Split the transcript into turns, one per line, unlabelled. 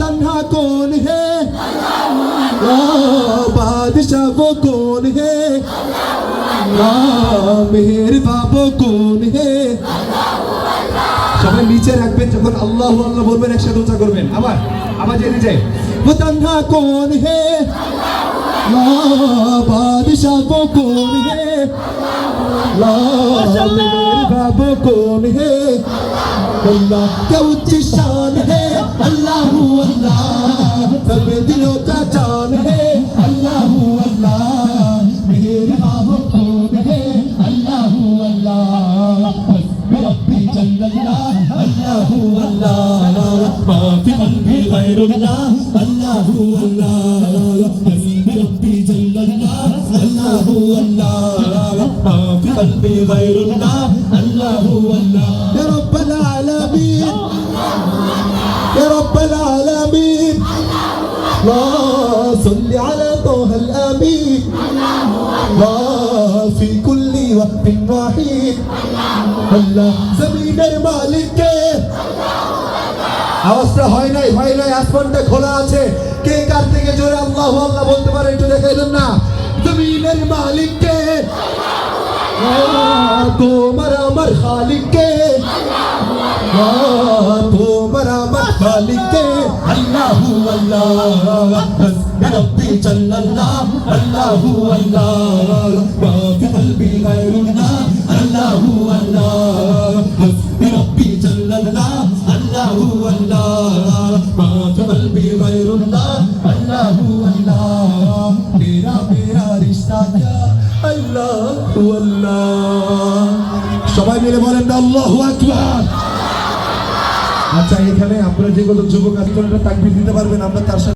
तन्हा कौन है या बादशाह वो कौन है या मेहर बाबो कौन है সবাই নিচে রাখবেন যখন আল্লাহ আল্লাহ বলবেন একসাথে উঁচা করবেন আবার আবার জেনে যাই वो तन्हा कौन है या बादशाह वो कौन है या मेहर बाबो कौन है अल्लाह क्या ऊंची शान है अल्लाह अल्लाह सब दिलों का चांद है अल्लाह अल्लाह मेरी बाहों खोद है अल्लाह अल्लाह रब्बी जल्लल्लाह अल्लाह अल्लाह माफी मन भी गैरुल्लाह अल्लाह अल्लाह रब्बी जल्लल्लाह अल्लाह अल्लाह माफी मन भी गैरुल्लाह अल्लाह अल्लाह रब्बल لا صل على طه الامين لا في كل وقت وحيد الله زمين المالك আওয়াজটা হয় নাই হয় নাই আসমানটা খোলা আছে কে কার থেকে জোরে আল্লাহ আল্লাহ বলতে পারে একটু দেখাই দেন না জমিনের মালিক কে তোমার আমার খালিক কে তোমার আমার খালিক কে আল্লাহ। আল্লাহ রব্বি জাল্লাল্লাহ আল্লাহ আল্লাহ। মা ফি কলবি গায়রুল্লাহ আল্লাহ। আল্লাহ রব্বি জাল্লাল্লাহ আল্লাহ আল্লাহ। মা ফি কলবি গায়রুল্লাহ আল্লাহ আল্লাহ। তেরা মেরা রিশতা ক্যা আল্লাহ আল্লাহ। সবাই মিলে বলেন আল্লাহু আকবার। আচ্ছা এখানে আপনারা যেগুলো যুবক আছেন তাকবির দিতে পারবেন আপনার তার সাথে